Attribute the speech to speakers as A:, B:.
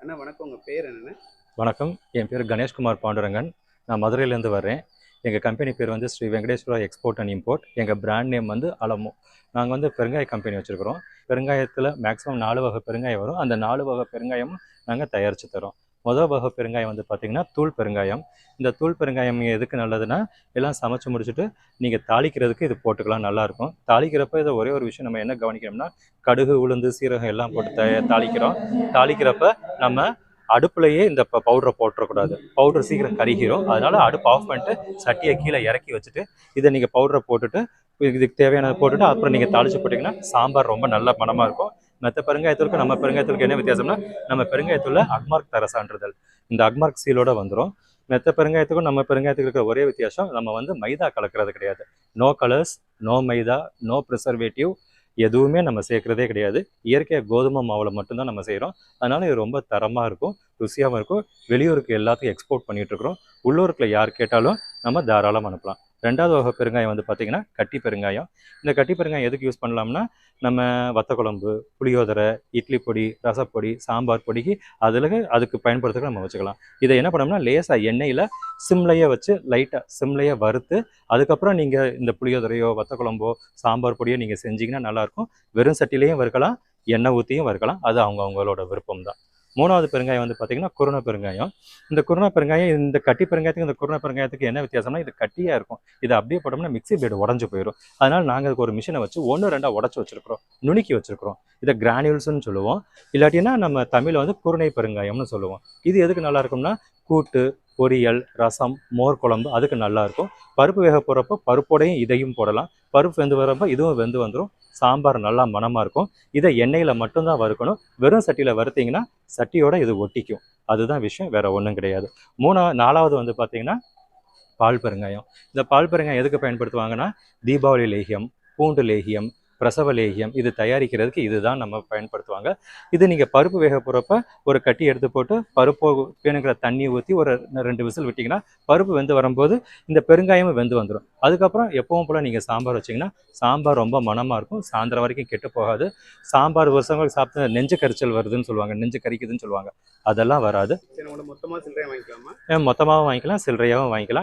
A: அண்ணா வணக்கம். உங்கள் பேர் என்னென்ன
B: வணக்கம். என் பேர் கணேஷ்குமார் பாண்டுரங்கன். நான் மதுரையிலேருந்து வர்றேன். எங்கள் கம்பெனி பேர் வந்து Sri Venkateswara export and import எங்கள் பிராண்ட் நேம் வந்து அலமோ நாங்கள் வந்து பெருங்காய கம்பெனி வச்சுருக்கிறோம். பெருங்காயத்தில் மேக்ஸிமம் நாலு வகை பெருங்காயம் வரும். அந்த நாலு வகை பெருங்காயமும் நாங்கள் தயாரித்து தரோம் மொதல் வகை பெருங்காயம் வந்து பார்த்திங்கன்னா தூள் பெருங்காயம். இந்த தூள் பெருங்காயம் எதுக்கு நல்லதுன்னா எல்லாம் சமைச்சு முடிச்சுட்டு நீங்கள் தாளிக்கிறதுக்கு இது போட்டுக்கலாம் நல்லாயிருக்கும். தாளிக்கிறப்ப இதை ஒரே ஒரு விஷயம் நம்ம என்ன கவனிக்கணும்னா கடுகு உளுந்து சீரகம் எல்லாம் போட்டு த தாளிக்கிறோம். தாளிக்கிறப்ப நம்ம அடுப்புலையே இந்த பவுடரை போட்டுறக்கூடாது. பவுடர் சீக்கிரம் கருகிரும். அதனால அடுப்பு ஆஃப் பண்ணிட்டு சட்டியை கீழே இறக்கி வச்சுட்டு இதை நீங்கள் பவுடரை போட்டுட்டு இதுக்கு தேவையானதை போட்டுட்டு அப்புறம் நீங்கள் தாளிச்சு போட்டிங்கன்னா சாம்பார் ரொம்ப நல்ல மனமாக இருக்கும். மற்ற பெருங்காயத்தூளுக்கு நம்ம பெருங்காயத்தூளுக்கு என்ன வித்தியாசம்னா நம்ம பெருங்காயத்தூளில் அக்மார்க் தர சான்றிதழ் இந்த அக்மார்க் சீலோட வந்துடும் மெத்த பெருங்காயத்துக்கும் நம்ம பெருங்காயத்துக்கு இருக்கிற ஒரே வித்தியாசம் நம்ம வந்து மைதா கலக்கிறது கிடையாது. No colours no maida no preservative எதுவுமே நம்ம சேர்க்கறதே கிடையாது. இயற்கையாக கோதுமை மாவில் மட்டும்தான் நம்ம செய்கிறோம் அதனால் இது ரொம்ப தரமாக இருக்கும் ருசியாகவும் இருக்கும். வெளியூருக்கு எல்லாத்துக்கும் எக்ஸ்போர்ட் பண்ணிகிட்ருக்குறோம் இருக்கிறோம். உள்ளூருக்குள்ள யார் கேட்டாலும் நம்ம தாராளம் அனுப்பலாம். ரெண்டாவது வகை பெருங்காயம் வந்து பார்த்திங்கன்னா கட்டி பெருங்காயம். இந்த கட்டி பெருங்காயம் எதுக்கு யூஸ் பண்ணலாம்னா நம்ம வத்த குழம்பு புளியோதரை இட்லி பொடி ரசப்பொடி சாம்பார் பொடிக்கு அதில் அதுக்கு பயன்படுத்துக்க நம்ம வச்சுக்கலாம். இதை என்ன பண்ணோம்னா லேசாக எண்ணெயில் சிம்லையே வச்சு லைட்டாக சிம்லையே வறுத்து அதுக்கப்புறம் நீங்கள் இந்த புளியோதரையோ வத்த குழம்போ சாம்பார் பொடியோ நீங்கள் செஞ்சிங்கன்னா நல்லாயிருக்கும் வெறும் சட்டிலையும் வறுக்கலாம் எண்ணெய் ஊற்றியும் வறுக்கலாம். அது அவங்க அவங்களோட விருப்பம் தான் மூணாவது பெருங்காயம் வந்து பார்த்தீங்கன்னா குருணை பெருங்காயம். இந்த குருணை பெருங்காயம் இந்த கட்டி பெருங்காயத்துக்கு இந்த குருணை பெருங்காயத்துக்கு என்ன வித்தியாசம்னா இது கட்டியாக இருக்கும். இது அப்படியே போட்டோம்னா மிக்சி பிளேடு உடஞ்சு போயிடும். அதனால் நாங்கள் அதுக்கு ஒரு மிஷினை வச்சு ஒன்று ரெண்டாக உடச்சி வச்சிருக்கிறோம். நுணுக்கி வச்சிருக்கிறோம். இதை கிரானியூல்ஸ்னு சொல்லுவோம். இல்லாட்டினா நம்ம தமிழில் வந்து குருணை பெருங்காயம்னு சொல்லுவோம். இது எதுக்கு நல்லா இருக்கும்னா கூட்டு பொரியல் ரசம் மோர் குழம்பு அதுக்கு நல்லாயிருக்கும். பருப்பு வேக போகிறப்போ பருப்போடையும் இதையும் போடலாம். பருப்பு வெந்து வரப்போ இதுவும் வெந்து வந்துடும் சாம்பார் நல்லா மணமாக இருக்கும். இதை எண்ணெயில் மட்டும்தான் வறுக்கணும். வெறும் சட்டியில் வறுத்தீங்கன்னா சட்டியோட இது ஒட்டிக்கும். அதுதான் விஷயம் வேறு ஒன்றும் கிடையாது. மூணா நாலாவது வந்து பார்த்தீங்கன்னா பால் பெருங்காயம். இந்த பால் பெருங்காயம் எதுக்கு பயன்படுத்துவாங்கன்னா தீபாவளி லேகியம் பூண்டு லேகியம் பிரசவ லேகியம் இது தயாரிக்கிறதுக்கு இதுதான் நம்ம பயன்படுத்துவாங்க. இது நீங்கள் பருப்பு வேக போகிறப்ப ஒரு கட்டி எடுத்து போட்டு பருப்போ வேணுங்கிற தண்ணி ஊற்றி ஒரு ரெண்டு விசில் விட்டிங்கன்னா பருப்பு வெந்து வரும்போது இந்த பெருங்காயமும் வெந்து வந்துடும் அதுக்கப்புறம் எப்பவும் போல் நீங்கள் சாம்பார் வச்சிங்கன்னா சாம்பார் ரொம்ப மணமாக இருக்கும். சாயந்தரம் வரைக்கும் கெட்டு போகாது. சாம்பார் வருஷங்களுக்கு சாப்பிட்டு நெஞ்சு கரிச்சல் வருதுன்னு சொல்லுவாங்க. நெஞ்சு கரிக்குதுன்னு சொல்லுவாங்க. அதெல்லாம் வராது.
A: மொத்தமாக சில்லறையாக வாங்கிக்கலாமா?
B: மொத்தமாகவும் வாங்கிக்கலாம் சில்லறையாகவும் வாங்கிக்கலாம்.